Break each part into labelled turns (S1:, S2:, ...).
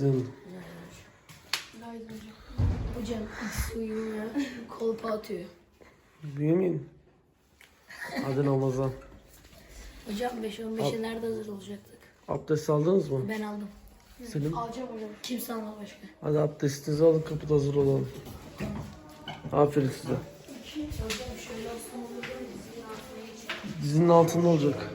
S1: Günaydın.
S2: Günaydın hocam. Hocam ikisi uyumuyor. Kolpa atıyor.
S1: Bünyamin. Hadi namaza.
S2: Hocam 5-15'e nerede hazır olacaktık?
S1: Abdest aldınız mı?
S2: Ben aldım.
S1: Selim.
S2: Alacağım hocam. Kimse alma başka.
S1: Hadi abdestinizi alın kapıda hazır olalım. Aferin size.
S2: Dizinin
S1: altında olacak.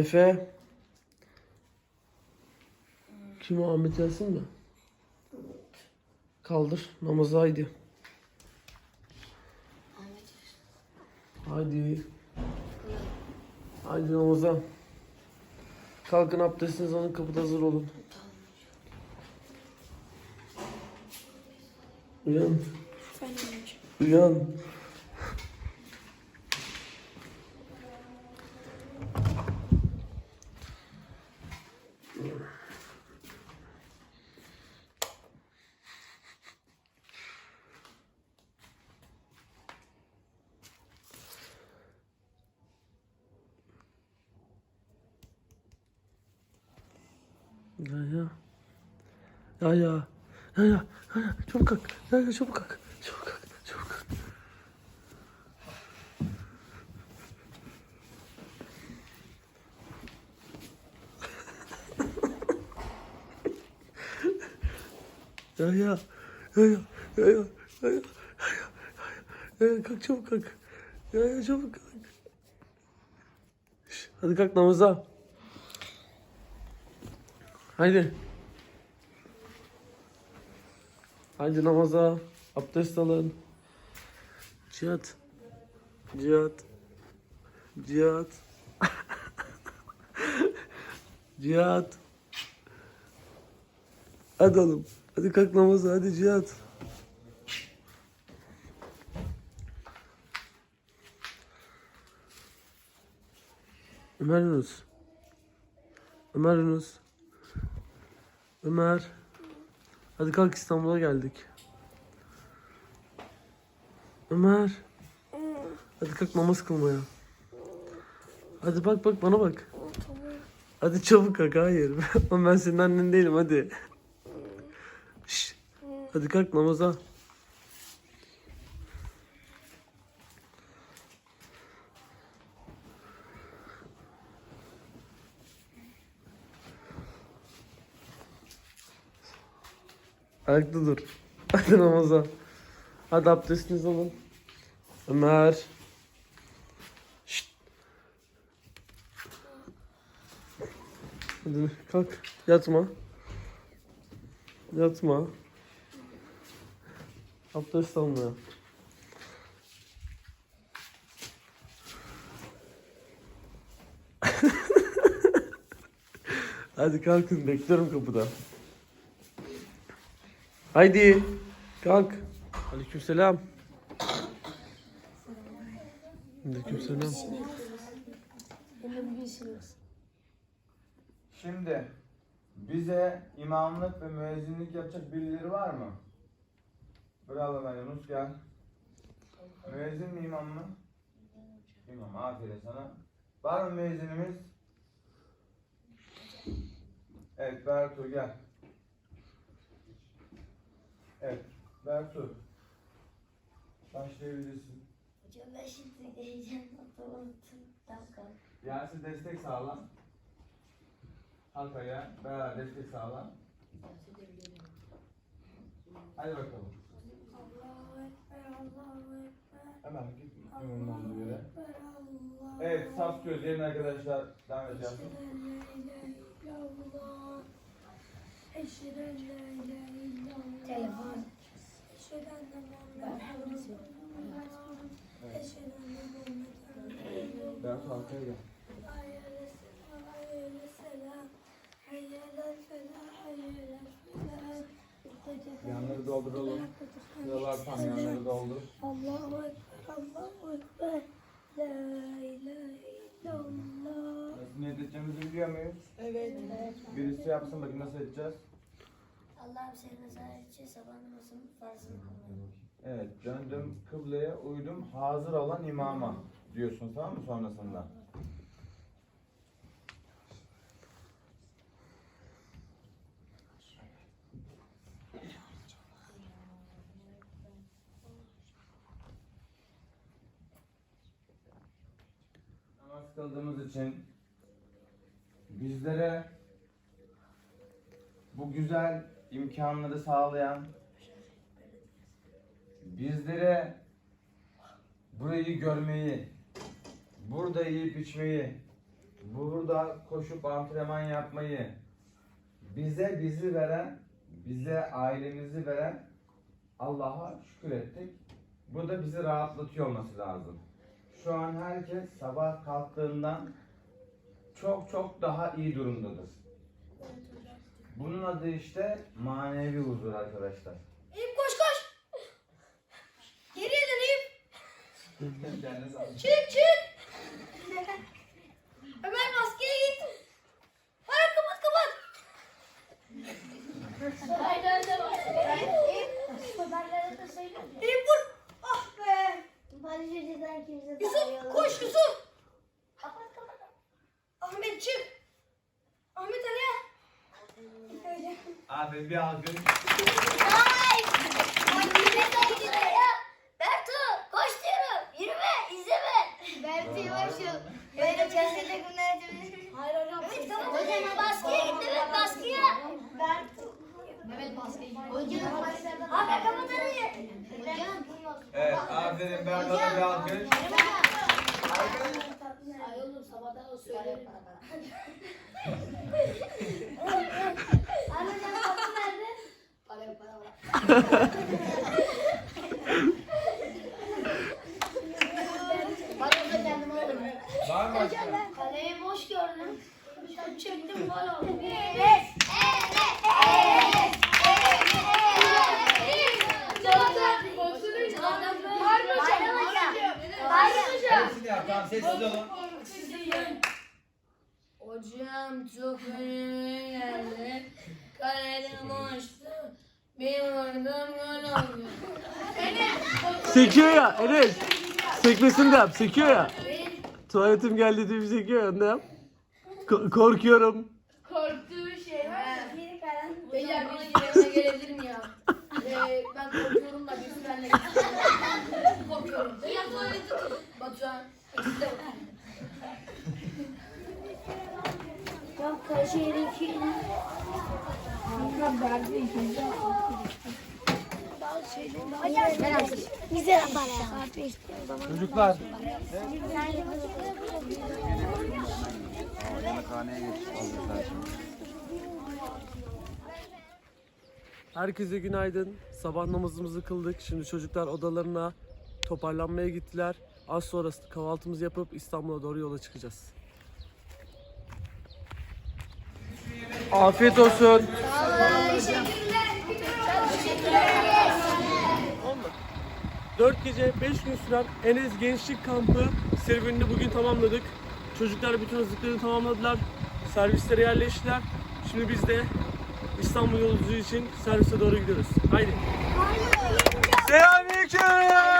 S1: Efe. Kim o Ahmet Yasin mi? Kaldır namaza haydi. Haydi. Haydi namaza. Kalkın abdestinizi alın kapıda hazır olun. Uyan. Uyan. Ya ya. Ya ya. Ya ya. Ya ya. Çabuk kalk. Ya ya çabuk kalk. Çabuk kalk. Çabuk kalk. Ya ya. Ya ya. Ya ya. Ya ya. Ya ya. Kalk çabuk kalk. Ya ya çabuk kalk. Hadi kalk namaza. Haydi. Haydi namaza. Abdest alın. Cihat. Cihat. Cihat. Cihat. Hadi oğlum. Hadi kalk namaza. Hadi Cihat. Ömer Yunus. Ömer Yunus. Ömer. Hadi kalk İstanbul'a geldik. Ömer. Hadi kalk namaz kılmaya. Hadi bak bak bana bak. Hadi çabuk kalk hayır. ben senin annen değilim hadi. Şş. Hadi kalk namaza. Ayakta dur. Hadi namaza. Hadi abdestinizi alın. Ömer. Şşt. Hadi kalk. Yatma. Yatma. Abdest almaya. Hadi kalkın bekliyorum kapıda. Haydi kalk. Aleykümselam. Aleykümselam.
S3: Şimdi bize imamlık ve müezzinlik yapacak birileri var mı? Bravo ben Yunus gel. Müezzin mi imam mı? İmam aferin sana. Var mı müezzinimiz? Evet Bertu gel. Evet Bertu. Başlayabilirsin.
S4: Hocam ben şimdi heyecanla unuttum. Dakika.
S3: Yasin destek sağla. Arkaya beraber destek sağla. Hadi bakalım.
S4: Allahu Ekber, Allahu Ekber,
S3: Hemen git yere. Evet, saf gözlerin arkadaşlar devam edeceğiz.
S4: Eşhedü en la ilahe illallah. Hayyele felah.
S3: Yanları dolduralım. Şuralar tam yanları doldur.
S4: Allahu Ekber, Allahu Ekber. La ilahe illallah.
S3: Nasıl niyet edeceğimizi biliyor muyuz? Evet. Birisi yapsın bakayım nasıl edeceğiz.
S5: Allah'ım senin için sabah namazının farzını kılmıyorum.
S3: Evet, döndüm kıbleye uydum hazır olan imama diyorsun tamam mı sonrasında? Namaz kıldığımız için bizlere bu güzel imkanları sağlayan bizlere burayı görmeyi, burada yiyip içmeyi, burada koşup antrenman yapmayı, bize bizi veren, bize ailemizi veren Allah'a şükür ettik. Bu da bizi rahatlatıyor olması lazım. Şu an herkes sabah kalktığından çok çok daha iyi durumdadır. Bunun adı işte manevi huzur arkadaşlar.
S2: Eyüp koş koş. Geriye dön Eyüp. Çık çık. Ömer maskeye git. Hayır kapat kapat. Hayır hayır hayır.
S5: Haberlere de söylüyorum.
S2: Eyüp vur. Ah be.
S5: Bari çocuğdan kimse
S2: Yusuf koş Yusuf.
S5: Kapat kapat.
S2: Ahmet çık. Ahmet Ali. Öyle.
S3: Abi bir alkış.
S5: Ay! Bak yine de gidiyor ya. Bertu koş diyorum. Yürüme izleme. Bertu yavaş ol. Böyle kesinlikle günler
S2: Hayır hocam.
S5: Evet tamam. Hocam baskıya git evet baskıya. Bertu.
S2: Mehmet maskeye git.
S5: Hocam. Abi kapat hadi. Hocam.
S3: Evet aferin Berdan'a bir alkış.
S2: Ay oğlum sabahtan o söylerim.
S5: Abi hocam kapı nerede?
S2: Para para para. Bak orada kendim alırım.
S3: Var mı?
S2: Kaleyi boş gördüm. Sen çektim gol oldu.
S5: Evet.
S3: Tamam sessiz olun.
S2: Hocam çok önüme geldi. Kalede boştu. Gol.
S1: Sekiyor ya Enes. Sekmesini de yap. Sekiyor ya. Tuvaletim geldi diye bir sekiyor ya. Ne yap? Ko- korkuyorum.
S2: Korktuğu şey var. Beyler bana yerine gelebilir mi ya? Ee, ben korkuyorum da birisi benimle gitsin. Korkuyorum. Ya tuvaleti. Batuhan. ikisi de var.
S3: Çocuklar.
S1: Herkese günaydın. Sabah namazımızı kıldık. Şimdi çocuklar odalarına toparlanmaya gittiler. Az sonra kahvaltımızı yapıp İstanbul'a doğru yola çıkacağız. Afiyet olsun. Olmadı. 4 gece 5 gün süren Enes Gençlik Kampı serüvenini bugün tamamladık. Çocuklar bütün hazırlıklarını tamamladılar. Servislere yerleştiler. Şimdi biz de İstanbul yolculuğu için servise doğru gidiyoruz. Haydi. Selamünaleyküm.